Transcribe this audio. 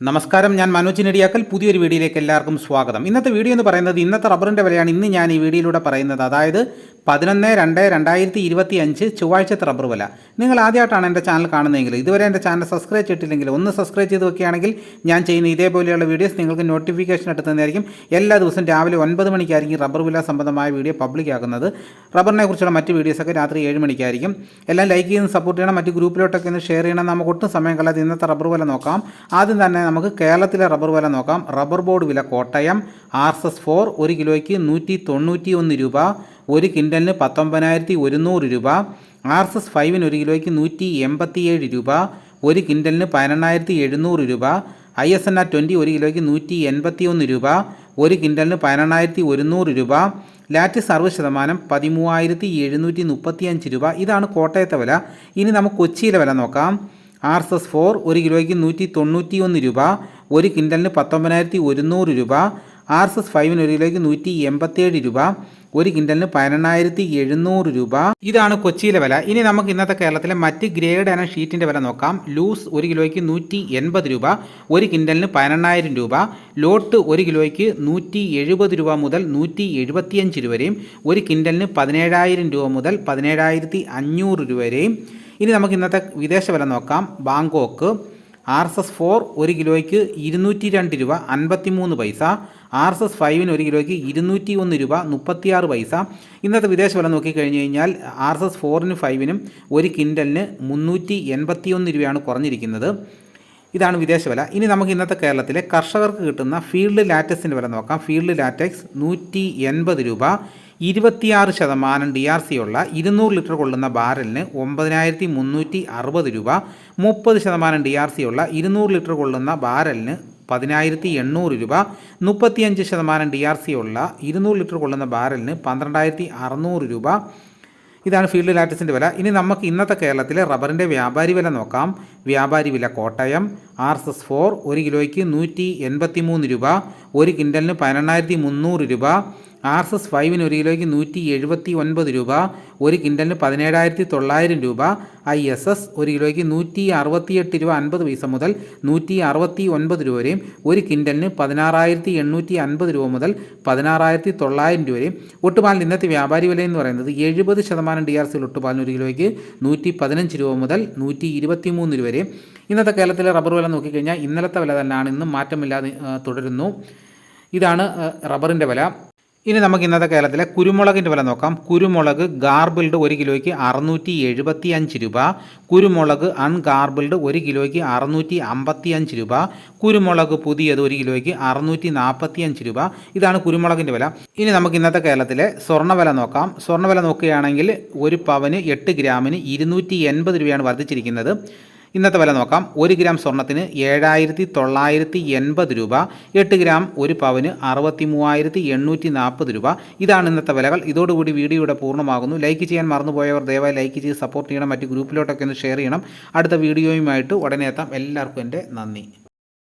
നമസ്കാരം ഞാൻ മനോജ് നെടിയാക്കൽ പുതിയൊരു വീഡിയോയിലേക്ക് എല്ലാവർക്കും സ്വാഗതം. ഇന്നത്തെ വീഡിയോ എന്ന് പറയുന്നത് ഇന്നത്തെ റബ്ബറിന്റെ വിലയാണ്. ഇന്ന് ഞാൻ ഈ വീഡിയോയിലൂടെ പറയുന്നത്. അതായത് പതിനൊന്ന് രണ്ട് രണ്ടായിരത്തി ഇരുപത്തി അഞ്ച് ചൊവ്വാഴ്ചത്തെ റബ്ബർ വില. നിങ്ങൾ ആദ്യമായിട്ടാണ് എന്റെ ചാനൽ കാണുന്നതെങ്കിൽ ഇതുവരെ എന്റെ ചാനൽ സബ്സ്ക്രൈബ് ചെയ്തിട്ടില്ലെങ്കിൽ ഒന്ന് സബ്സ്ക്രൈബ് ചെയ്ത് വെക്കുകയാണെങ്കിൽ ഞാൻ ചെയ്യുന്ന ഇതേപോലെയുള്ള വീഡിയോസ് നിങ്ങൾക്ക് നോട്ടിഫിക്കേഷൻ എത്തുന്നതായിരിക്കും എല്ലാ ദിവസവും രാവിലെ ഒൻപത് മണിക്കായിരിക്കും റബ്ബർ വില സംബന്ധമായ വീഡിയോ പബ്ലിക് ആക്കുന്നത്. റബ്ബറിനെ കുറിച്ചുള്ള മറ്റ് വീഡിയോസൊക്കെ രാത്രി ഏഴ് മണിക്കായിരിക്കും. എല്ലാം ലൈക്ക് ചെയ്യുന്ന സപ്പോർട്ട് ചെയ്യണം. മറ്റ് ഗ്രൂപ്പിലോട്ടൊക്കെ ഒന്ന് ഷെയർ ചെയ്യണം. നമുക്ക് ഒട്ടും സമയം കളയാതെ ഇന്നത്തെ റബ്ബർ വില നോക്കാം. ആദ്യം തന്നെ നമുക്ക് കേരളത്തിലെ റബ്ബർ വില നോക്കാം. റബ്ബർ ബോർഡ് വില Kottayam R S S four ഒരു കിലോയ്ക്ക് നൂറ്റി തൊണ്ണൂറ്റി ഒന്ന് രൂപ. ഒരു കിൻഡലിന് പത്തൊമ്പതിനായിരത്തി ഒരുന്നൂറ് രൂപ ആർ എസ് എസ് ഫൈവിന് ഒരു കിലോയ്ക്ക് നൂറ്റി എൺപത്തിയേഴ് രൂപ ഒരു കിൻഡലിന് പതിനെണ്ണായിരത്തി എഴുന്നൂറ് രൂപ I S N R twenty ഒരു കിലോയ്ക്ക് നൂറ്റി എൺപത്തി ഒന്ന് രൂപ ഒരു കിൻഡലിന് പതിനെണ്ണായിരത്തി ഒരുന്നൂറ് രൂപ ലാറ്റ് അറുപത് ശതമാനം പതിമൂവായിരത്തി എഴുന്നൂറ്റി മുപ്പത്തിയഞ്ച് രൂപ. ഇതാണ് കോട്ടയത്തെ വില. ഇനി നമുക്ക് കൊച്ചിയിലെ വില നോക്കാം. ആർ എസ് എസ് ഫോർ ഒരു കിലോയ്ക്ക് നൂറ്റി തൊണ്ണൂറ്റി ഒന്ന് രൂപ ഒരു കിൻഡലിന് പത്തൊമ്പതിനായിരത്തി ഒരുന്നൂറ് രൂപ ആർ എസ് എസ് ഫൈവിന് ഒരു കിലോയ്ക്ക് നൂറ്റി എൺപത്തിയേഴ് രൂപ ഒരു കിൻഡലിന് പതിനെണ്ണായിരത്തി എഴുന്നൂറ് രൂപ. ഇതാണ് കൊച്ചിയിലെ വില. ഇനി നമുക്ക് ഇന്നത്തെ കേരളത്തിലെ മറ്റ് ഗ്രേഡ് എന്ന ഷീറ്റിന്റെ വില നോക്കാം. ലൂസ് ഒരു കിലോയ്ക്ക് നൂറ്റി എൺപത് രൂപ ഒരു കിൻഡലിന് പതിനെണ്ണായിരം രൂപ. ലോട്ട് ഒരു കിലോയ്ക്ക് നൂറ്റി എഴുപത് രൂപ മുതൽ നൂറ്റി എഴുപത്തിയഞ്ച് രൂപ വരെയും ഒരു കിൻഡലിന് പതിനേഴായിരം രൂപ മുതൽ പതിനേഴായിരത്തി അഞ്ഞൂറ് രൂപ വരെയും. ഇനി നമുക്ക് ഇന്നത്തെ വിദേശ വില നോക്കാം. Bangkok. R S S four ഒരു കിലോയ്ക്ക് ഇരുന്നൂറ്റി രണ്ട് രൂപ അൻപത്തി മൂന്ന് പൈസ ആർ എസ് എസ് ഫൈവിന് ഒരു കിലോയ്ക്ക് ഇരുന്നൂറ്റി ഒന്ന് രൂപ മുപ്പത്തിയാറ് പൈസ. ഇന്നത്തെ വിദേശ വില നോക്കിക്കഴിഞ്ഞ് കഴിഞ്ഞാൽ ആർ എസ് എസ് ഫോറിനും ഫൈവിനും ഒരു കിൻഡലിന് മുന്നൂറ്റി എൺപത്തി ഒന്ന് രൂപയാണ് കുറഞ്ഞിരിക്കുന്നത്. ഇതാണ് വിദേശ വില. ഇനി നമുക്ക് ഇന്നത്തെ കേരളത്തിലെ കർഷകർക്ക് കിട്ടുന്ന ഫീൽഡ് ലാറ്റക്സിന്റെ വില നോക്കാം. ഫീൽഡ് ലാറ്റക്സ് നൂറ്റി എൺപത് രൂപ. ഇരുപത്തിയാറ് ശതമാനം ഡി ആർ സി ഉള്ള ഇരുന്നൂറ് ലിറ്റർ കൊള്ളുന്ന ബാരലിന് ഒമ്പതിനായിരത്തി മുന്നൂറ്റി അറുപത് രൂപ മുപ്പത് ശതമാനം ഡി ആർ സി ഉള്ള ഇരുന്നൂറ് ലിറ്റർ കൊള്ളുന്ന ബാരലിന് പതിനായിരത്തി എണ്ണൂറ് രൂപ മുപ്പത്തിയഞ്ച് ശതമാനം ഡി ആർ സി ഉള്ള ഇരുന്നൂറ് ലിറ്റർ കൊള്ളുന്ന ബാരലിന് പന്ത്രണ്ടായിരത്തി അറുന്നൂറ് രൂപ. ഇതാണ് ഫീൽഡ് ലാറ്റസിന്റെ വില. ഇനി നമുക്ക് ഇന്നത്തെ കേരളത്തിലെ റബ്ബറിന്റെ വ്യാപാരി വില നോക്കാം. വ്യാപാരി വില Kottayam R S S four ഒരു കിലോയ്ക്ക് നൂറ്റി എൺപത്തി മൂന്ന് രൂപ ഒരു കിൻഡലിന് പതിനെണ്ണായിരത്തി മുന്നൂറ് രൂപ ആർ എസ് എസ് ഫൈവിന് ഒരു കിലോയ്ക്ക് നൂറ്റി എഴുപത്തി ഒൻപത് രൂപ ഒരു കിൻഡലിന് പതിനേഴായിരത്തി തൊള്ളായിരം രൂപ. ഐ എസ് എസ് ഒരു കിലോയ്ക്ക് നൂറ്റി അറുപത്തിയെട്ട് രൂപ അൻപത് പൈസ മുതൽ നൂറ്റി അറുപത്തി ഒൻപത് രൂപ വരെയും ഒരു കിൻഡലിന് പതിനാറായിരത്തി എണ്ണൂറ്റി അൻപത് രൂപ മുതൽ പതിനാറായിരത്തി തൊള്ളായിരം രൂപ വരെയും. ഒട്ടുപാലിന് ഇന്നത്തെ വ്യാപാരി വില എന്ന് പറയുന്നത് എഴുപത് ശതമാനം ഡി ആർ സിയിൽ ഒട്ടുപാലിന് ഒരു കിലോയ്ക്ക് നൂറ്റി പതിനഞ്ച് രൂപ മുതൽ നൂറ്റി ഇരുപത്തി മൂന്ന് രൂപ വരെയും. ഇന്നത്തെ കേരളത്തിലെ റബ്ബർ വില നോക്കിക്കഴിഞ്ഞാൽ ഇന്നലത്തെ വില തന്നെയാണ് ഇന്നും മാറ്റമില്ലാതെ തുടരുന്നു. ഇതാണ് റബ്ബറിന്റെ വില. ഇനി നമുക്ക് ഇന്നത്തെ കേരളത്തിലെ കുരുമുളകിന്റെ വില നോക്കാം. കുരുമുളക് ഗാർബിൾഡ് ഒരു കിലോയ്ക്ക് അറുന്നൂറ്റി എഴുപത്തി അഞ്ച് രൂപ. കുരുമുളക് അൺഗാർബിൾഡ് ഒരു കിലോയ്ക്ക് അറുന്നൂറ്റി അമ്പത്തി അഞ്ച് രൂപ. കുരുമുളക് പുതിയത് ഒരു കിലോയ്ക്ക് അറുന്നൂറ്റി നാൽപ്പത്തി അഞ്ച് രൂപ. ഇതാണ് കുരുമുളകിന്റെ വില. ഇനി നമുക്ക് ഇന്നത്തെ കേരളത്തിലെ സ്വർണവില നോക്കാം. സ്വർണവില നോക്കുകയാണെങ്കിൽ ഒരു പവന് എട്ട് ഗ്രാമിന് ഇരുന്നൂറ്റി എൺപത് രൂപയാണ് വർദ്ധിച്ചിരിക്കുന്നത്. ഇന്നത്തെ വില നോക്കാം. ഒരു ഗ്രാം സ്വർണത്തിന് ഏഴായിരത്തി തൊള്ളായിരത്തി എൺപത് രൂപ. എട്ട് ഗ്രാം ഒരു പവന് അറുപത്തി മൂവായിരത്തി എണ്ണൂറ്റി നാൽപ്പത് രൂപ. ഇതാണ് ഇന്നത്തെ വിലകൾ. ഇതോടുകൂടി വീഡിയോ ഇവിടെ പൂർണമാകുന്നു. ലൈക്ക് ചെയ്യാൻ മറന്നുപോയവർ ദയവായി ലൈക്ക് ചെയ്ത് സപ്പോർട്ട് ചെയ്യണം. മറ്റ് ഗ്രൂപ്പിലോട്ടൊക്കെ ഒന്ന് ഷെയർ ചെയ്യണം. അടുത്ത വീഡിയോയുമായിട്ട് ഉടനെ എത്താം. എല്ലാവർക്കും എന്റെ നന്ദി.